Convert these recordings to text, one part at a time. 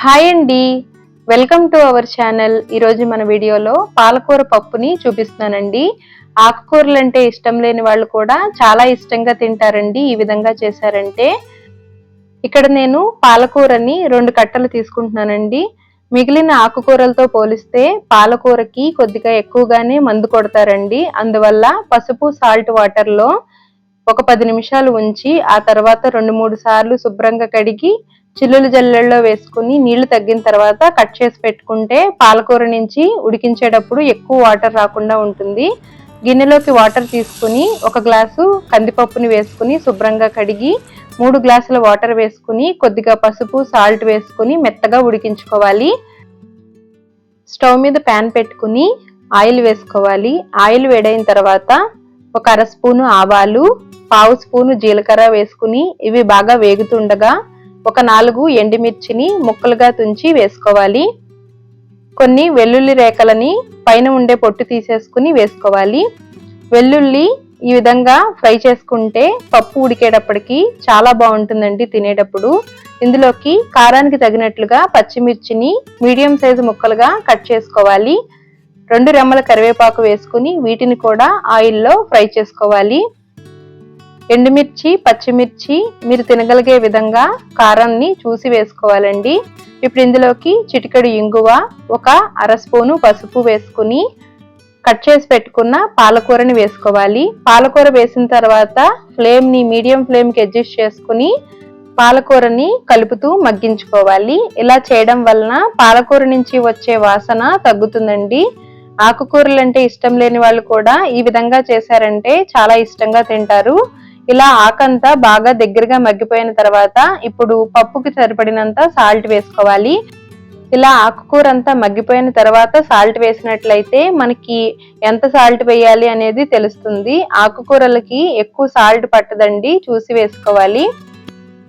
Hi అండి. Welcome to our channel. ఈరోజు మన వీడియోలో పాలకూర పప్పుని చూపిస్తున్నానండి. ఆకుకూరలు అంటే ఇష్టం లేని వాళ్ళు కూడా చాలా ఇష్టంగా తింటారండి. ఈ విధంగా చేశారంటే ఇక్కడ నేను పాలకూరని రెండు కట్టలు తీసుకుంటున్నానండి. మిగిలిన ఆకుకూరలతో పోలిస్తే పాలకూరకి కొద్దిగా ఎక్కువగానే మందు కొడతారండి. అందువల్ల పసుపు సాల్ట్ వాటర్లో ఒక పది నిమిషాలు ఉంచి ఆ తర్వాత రెండు మూడు సార్లు శుభ్రంగా కడిగి చిల్లులు జల్లెల్లో వేసుకుని నీళ్ళు తగ్గిన తర్వాత కట్ చేసి పెట్టుకుంటే పాలకూర నుంచి ఉడికించేటప్పుడు ఎక్కువ వాటర్ రాకుండా ఉంటుంది. గిన్నెలోకి వాటర్ తీసుకుని ఒక గ్లాసు కందిపప్పుని వేసుకుని శుభ్రంగా కడిగి మూడు గ్లాసుల వాటర్ వేసుకుని కొద్దిగా పసుపు సాల్ట్ వేసుకుని మెత్తగా ఉడికించుకోవాలి. స్టవ్ మీద ప్యాన్ పెట్టుకుని ఆయిల్ వేసుకోవాలి. ఆయిల్ వేడైన తర్వాత ఒక అర స్పూను ఆవాలు పావు స్పూను జీలకర్ర వేసుకుని ఇవి బాగా వేగుతుండగా ఒక నాలుగు ఎండిమిర్చిని ముక్కలుగా తుంచి వేసుకోవాలి. కొన్ని వెల్లుల్లి రేఖలని పైన ఉండే పొట్టు తీసేసుకుని వేసుకోవాలి. వెల్లుల్లి ఈ విధంగా ఫ్రై చేసుకుంటే పప్పు ఉడికేటప్పటికి చాలా బాగుంటుందండి తినేటప్పుడు. ఇందులోకి కారానికి తగినట్లుగా పచ్చిమిర్చిని మీడియం సైజు ముక్కలుగా కట్ చేసుకోవాలి. రెండు రెమ్మల కరివేపాకు వేసుకుని వీటిని కూడా ఆయిల్లో ఫ్రై చేసుకోవాలి. ఎండుమిర్చి పచ్చిమిర్చి మీరు తినగలిగే విధంగా కారాన్ని చూసి వేసుకోవాలండి. ఇప్పుడు ఇందులోకి చిటికడు ఇంగువ ఒక అర స్పూను పసుపు వేసుకుని కట్ చేసి పెట్టుకున్న పాలకూరని వేసుకోవాలి. పాలకూర వేసిన తర్వాత ఫ్లేమ్ని మీడియం ఫ్లేమ్కి అడ్జస్ట్ చేసుకుని పాలకూరని కలుపుతూ మగ్గించుకోవాలి. ఇలా చేయడం వలన పాలకూర నుంచి వచ్చే వాసన తగ్గుతుందండి. ఆకుకూరలు అంటే ఇష్టం లేని వాళ్ళు కూడా ఈ విధంగా చేశారంటే చాలా ఇష్టంగా తింటారు. ఇలా ఆకంతా బాగా దగ్గరగా మగ్గిపోయిన తర్వాత ఇప్పుడు పప్పుకి సరిపడినంత సాల్ట్ వేసుకోవాలి. ఇలా ఆకుకూర అంతా మగ్గిపోయిన తర్వాత సాల్ట్ వేసినట్లయితే మనకి ఎంత సాల్ట్ వేయాలి అనేది తెలుస్తుంది. ఆకుకూరలకి ఎక్కువ సాల్ట్ పట్టదండి చూసి వేసుకోవాలి.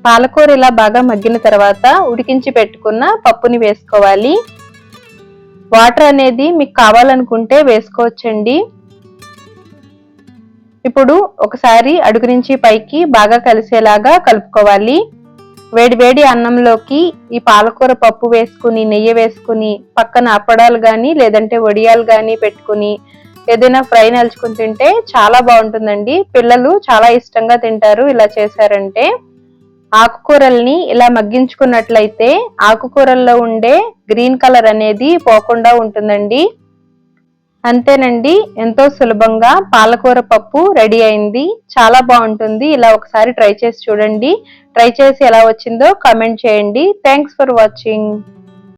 పాలకూర ఇలా బాగా మగ్గిన తర్వాత ఉడికించి పెట్టుకున్న పప్పుని వేసుకోవాలి. వాటర్ అనేది మీకు కావాలనుకుంటే వేసుకోవచ్చండి. ఇప్పుడు ఒకసారి అడుగు నుంచి పైకి బాగా కలిసేలాగా కలుపుకోవాలి. వేడి వేడి అన్నంలోకి ఈ పాలకూర పప్పు వేసుకుని నెయ్యి వేసుకుని పక్కన అప్పడాలు కానీ లేదంటే వడియాలు కానీ పెట్టుకుని ఏదైనా ఫ్రై నలుచుకుని తింటే చాలా బాగుంటుందండి. పిల్లలు చాలా ఇష్టంగా తింటారు ఇలా చేశారంటే. ఆకుకూరల్ని ఇలా మగ్గించుకున్నట్లయితే ఆకుకూరల్లో ఉండే గ్రీన్ కలర్ అనేది పోకుండా ఉంటుందండి. అంతేనండి ఎంతో సులభంగా పాలకూర పప్పు రెడీ అయింది. చాలా బాగుంటుంది. ఇలా ఒకసారి ట్రై చేసి చూడండి. ట్రై చేసి ఎలా వచ్చిందో కామెంట్ చేయండి. Thanks for watching.